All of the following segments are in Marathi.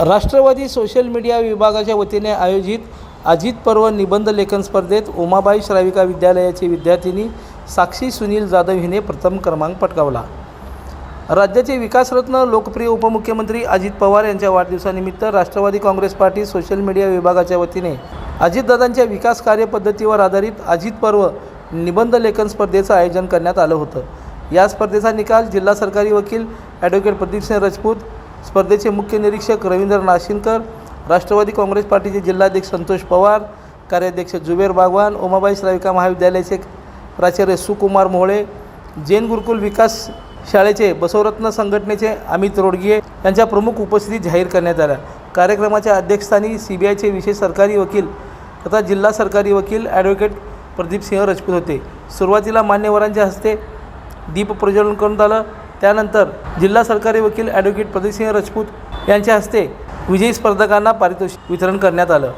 राष्ट्रवादी सोशल मीडिया विभागाच्या वतीने आयोजित अजित पर्व निबंध लेखन स्पर्धेत उमाबाई श्राविका विद्यालयाची विद्यार्थिनी साक्षी सुनील जाधव हिने प्रथम क्रमांक पटकावला. राज्याचे विकासरत्न लोकप्रिय उपमुख्यमंत्री अजित पवार यांच्या वाढदिवसानिमित्त Rashtrawadi Congress party social media विभागाच्या वतीने अजितदादांच्या विकास कार्यपद्धतीवर आधारित अजित पर्व निबंध लेखन स्पर्धेचं आयोजन करण्यात आलं होतं. या स्पर्धेचा निकाल जिल्हा सरकारी वकील ॲडव्होकेट प्रदीपसिंह राजपूत स्पर्धेचे मुख्य निरीक्षक रवींद्र नाशिनकर राष्ट्रवादी काँग्रेस पार्टीचे जिल्हाध्यक्ष संतोष पवार कार्याध्यक्ष जुबेर बागवान उमाबाई श्राविका महाविद्यालयाचे प्राचार्य सुकुमार मोहळे जैन गुरुकुल विकास शाळेचे बसवरत्न संघटनेचे अमित रोडगिये यांच्या प्रमुख उपस्थिती जाहीर करण्यात आल्या. कार्यक्रमाच्या अध्यक्षस्थानी सी बी आयचे विशेष सरकारी वकील तथा जिल्हा सरकारी वकील ॲडव्होकेट प्रदीपसिंह राजपूत होते. सुरुवातीला मान्यवरांच्या हस्ते दीप प्रज्वलन करण्यात आलं त्यानंतर जिल्हा सरकारी वकील ॲडव्होकेट प्रदीपसिंह राजपूत यांच्या हस्ते विजयी स्पर्धकांना पारितोषिक वितरण करण्यात आलं.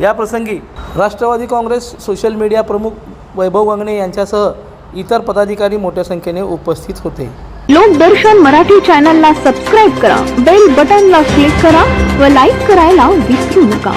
याप्रसंगी राष्ट्रवादी काँग्रेस सोशल मीडिया प्रमुख वैभव वांगणे यांच्यासह इतर पदाधिकारी मोठ्या संख्येने उपस्थित होते. लोकदर्शन मराठी चॅनलला सबस्क्राईब करा बेल बटनला क्लिक करा व लाईक करायला विसरू नका.